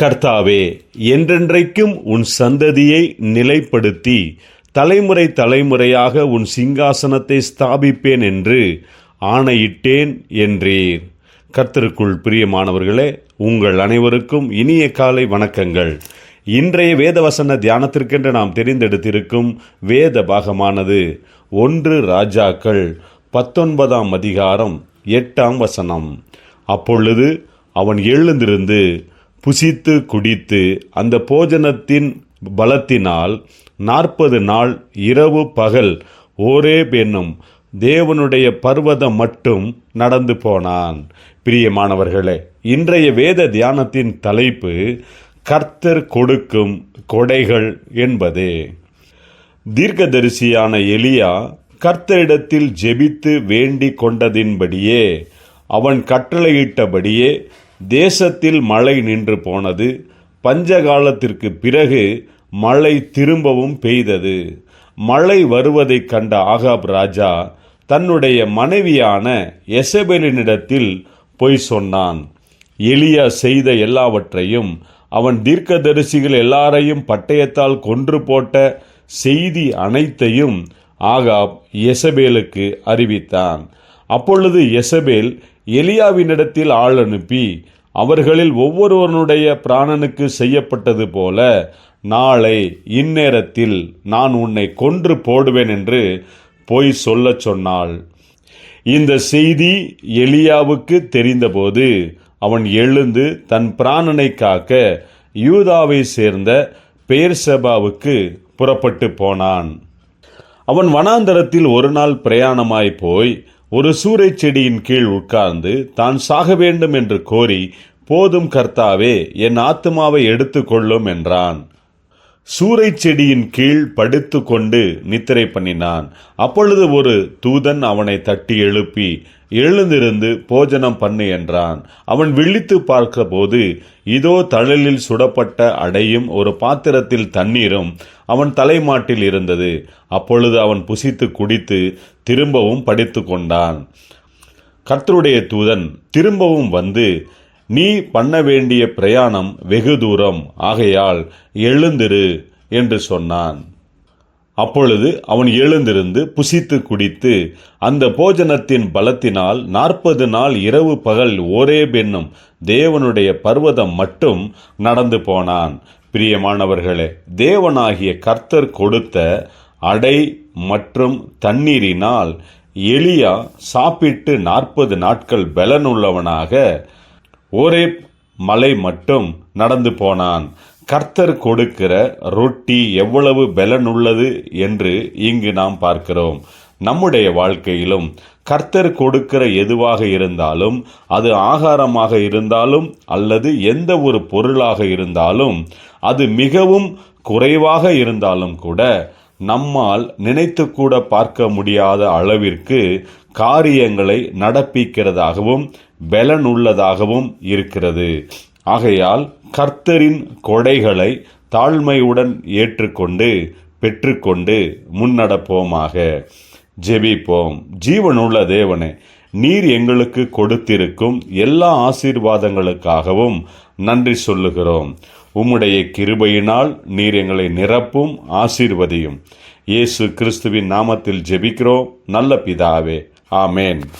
கர்த்தாவே என்றென்றைக்கும் உன் சந்ததியை நிலைப்படுத்தி தலைமுறை தலைமுறையாக உன் சிங்காசனத்தை ஸ்தாபிப்பேன் என்று ஆணையிட்டேன் என்றீர். கர்த்தருக்குள் பிரியமானவர்களே உங்கள் அனைவருக்கும் இனிய காலை வணக்கங்கள். இன்றைய வேதவசன தியானத்திற்கென்று நாம் தெரிந்தெடுத்திருக்கும் வேத பாகமானது ஒன்று ராஜாக்கள் பத்தொன்பதாம் அதிகாரம் எட்டாம் வசனம். அப்பொழுது அவன் எழுந்திருந்து புசித்து குடித்து அந்த போஜனத்தின் பலத்தினால் நாற்பது நாள் இரவு பகல் ஒரே பெண்ணும் தேவனுடைய பர்வதம் மட்டும் நடந்து போனான். பிரியமானவர்களே இன்றைய வேத தியானத்தின் தலைப்பு கர்த்தர் கொடுக்கும் கொடைகள் என்பதே. தீர்க்கதரிசியான எலியா கர்த்தரிடத்தில் ஜெபித்து வேண்டிக் கொண்டதின்படியே அவன் கட்டளையிட்டபடியே தேசத்தில் மழை நின்று போனது. பஞ்சகாலத்திற்கு பிறகு மழை திரும்பவும் பெய்தது. மழை வருவதைக் கண்ட ஆகாப் ராஜா தன்னுடைய மனைவியான எசபெலினிடத்தில் பொய் சொன்னான். எலியா செய்த எல்லாவற்றையும் அவன் தீர்க்கதரிசிகள் எல்லாரையும் பட்டயத்தால் கொன்று போட்ட செய்தி அனைத்தையும் ஆகாப் எசபேலுக்கு அறிவித்தான். அப்பொழுது எசபேல் எலியாவினிடத்தில் ஆள் அனுப்பி அவர்களில் ஒவ்வொருவனுடைய பிராணனுக்கு செய்யப்பட்டது போல நாளை இந்நேரத்தில் நான் உன்னை கொன்று போடுவேன் என்று போய் சொல்லச் சொன்னாள். இந்த செய்தி எலியாவுக்கு தெரிந்தபோது அவன் எழுந்து தன் பிராணனை காக்க யூதாவை சேர்ந்த பேர்செபாவுக்கு புறப்பட்டு போனான். அவன் வனாந்தரத்தில் ஒரு நாள் பிரயாணமாய் போய் ஒரு சூறைச் செடியின் கீழ் உட்கார்ந்து தான் சாக வேண்டும் என்று கோரி போதும் கர்த்தாவே என் ஆத்துமாவை எடுத்துக்கொள்ளும் என்றான். சூறைச் செடியின் கீழ் படுத்து கொண்டு நித்திரை பண்ணினான். அப்பொழுது ஒரு தூதன் அவனை தட்டி எழுப்பி எழுந்திருந்து போஜனம் பண்ணு என்றான். அவன் விழித்து பார்த்தபோது இதோ தழலில் சுடப்பட்ட அடையும் ஒரு பாத்திரத்தில் தண்ணீரும் அவன் தலைமாட்டில் இருந்தது. அப்பொழுது அவன் புசித்து குடித்து திரும்பவும் படித்து கொண்டான். கர்த்தருடைய தூதன் திரும்பவும் வந்து நீ பண்ண வேண்டிய பிரயாணம் வெகு தூரம். ஆகையால் எழுந்திரு என்று சொன்னான். அப்பொழுது அவன் எழுந்திருந்து புசித்து குடித்து அந்த போஜனத்தின் பலத்தினால் நாற்பது நாள் இரவு பகல் ஒரே பெண்ணும் தேவனுடைய பர்வதம் மட்டும் நடந்து போனான். பிரியமானவர்களே தேவனாகிய கர்த்தர் கொடுத்த அடை மற்றும் தண்ணீரினால் எலியா சாப்பிட்டு நாற்பது நாட்கள் பலனுள்ளவனாக ஒரே மலை மட்டும் நடந்து போனான். கர்த்தர் கொடுக்கிற ரொட்டி எவ்வளவு பலனுள்ளது என்று இங்கு நாம் பார்க்கிறோம். நம்முடைய வாழ்க்கையிலும் கர்த்தர் கொடுக்கிற எதுவாக இருந்தாலும் அது ஆகாரமாக இருந்தாலும் அல்லது எந்த ஒரு பொருளாக இருந்தாலும் அது மிகவும் குறைவாக இருந்தாலும் கூட நம்மால் நினைத்து கூட பார்க்க முடியாத அளவிற்கு காரியங்களை நடப்பிக்கிறதாகவும் பலனுள்ளதாகவும் இருக்கிறது. ஆகையால் கர்த்தரின் கொடைகளை தாழ்மையுடன் ஏற்றுக்கொண்டு பெற்றுக்கொண்டு முன்னடப்போமாக. ஜெபிப்போம். ஜீவனுள்ள தேவனே நீர் எங்களுக்கு கொடுத்திருக்கும் எல்லா ஆசீர்வாதங்களுக்காகவும் நன்றி சொல்லுகிறோம். உம்முடைய கிருபையினால் நீர் எங்களை நிரப்பும் ஆசீர்வதியும். இயேசு கிறிஸ்துவின் நாமத்தில் ஜெபிக்கிறோம். நல்ல பிதாவே Amen.